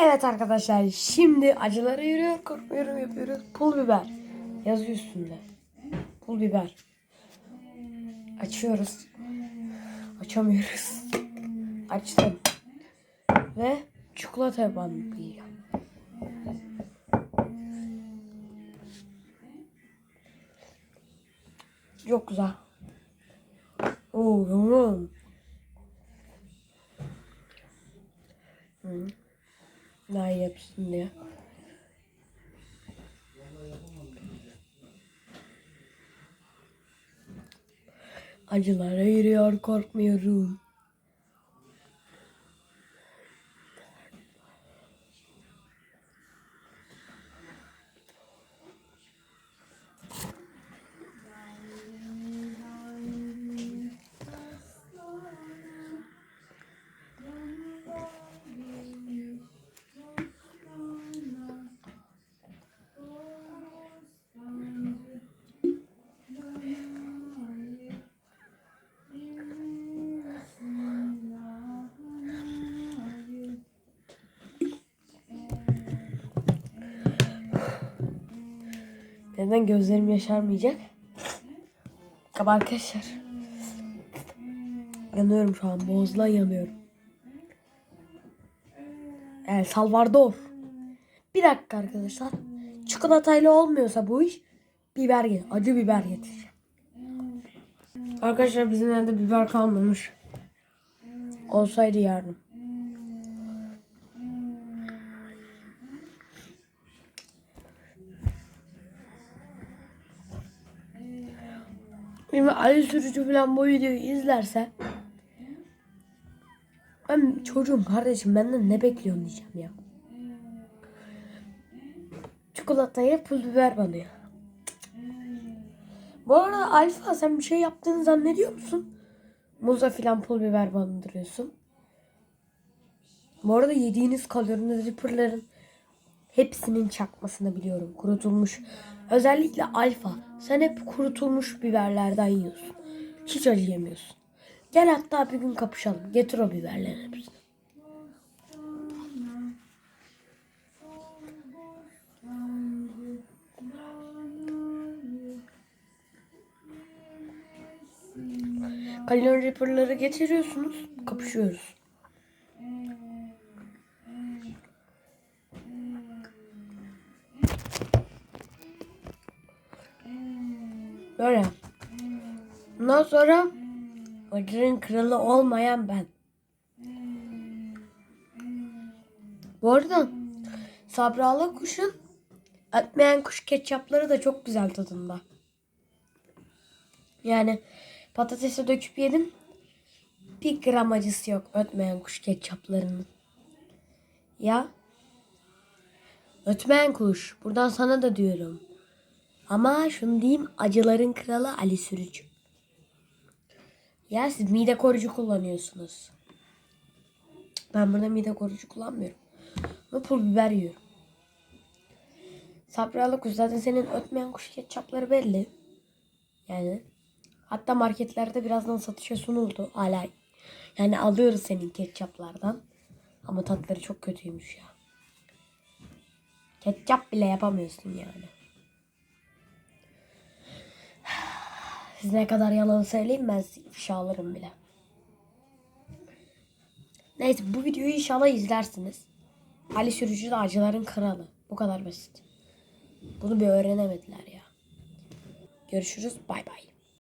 Evet arkadaşlar şimdi acılara yürüyor korkmuyorum yapıyoruz. Pul biber yazıyor üstünde. Pul biber. Açıyoruz. Açamıyoruz. Açtım. Ve çikolata bandı. Çok güzel. Oo, yum. Hı. Daha iyi yapsın diye. Acılara yürüyor korkmuyorum. Neden gözlerim yaşarmayacak? Tabi arkadaşlar. Yanıyorum şu an. Boğazla yanıyorum. El Salvador. Bir dakika arkadaşlar. Çikolatayla olmuyorsa bu iş biber get acı biber getireceğim. Arkadaşlar bizim evde biber kalmamış. Olsaydı yardım. Benim Ali Sürücü falan bu videoyu izlerse ben çocuğum kardeşim benden ne bekliyorsun diyeceğim ya. Çikolatayı pul biber banıyor. Bu arada Alfa sen bir şey yaptığını zannediyor musun? Muza filan pul biber bandırıyorsun. Bu arada yediğiniz kalorinin zipperların hepsinin çakmasını biliyorum. Kurutulmuş. Özellikle alfa. Sen hep kurutulmuş biberlerden yiyorsun. Hiç acı yemiyorsun. Gel hatta bir gün kapışalım. Getir o biberlerin hepsini. Kalori reaper'ları getiriyorsunuz. Kapışıyoruz. Böyle. Ondan sonra acının kralı olmayan ben. Bu arada sabralı kuşun ötmeyen kuş ketçapları da çok güzel tadında. Yani patatese döküp yedim. Bir gram acısı yok ötmeyen kuş ketçaplarının. Ya ötmeyen kuş buradan sana da diyorum. Ama şunu diyeyim acıların kralı Ali Sürücü. Ya siz mide koruyucu kullanıyorsunuz. Ben burada mide koruyucu kullanmıyorum. Ama pul biber yiyorum. Sapralı kuş zaten senin ötmeyen kuş ketçapları belli. Yani hatta marketlerde birazdan satışa sunuldu hala. Yani alıyoruz senin ketçaplardan. Ama tatları çok kötüymüş ya. Ketçap bile yapamıyorsun yani. Siz ne kadar yalan söyleyeyim ben ifşa alırım bile. Neyse bu videoyu inşallah izlersiniz. Ali Sürücü de acıların kralı. Bu kadar basit. Bunu bir öğrenemediler ya. Görüşürüz. Bay bay.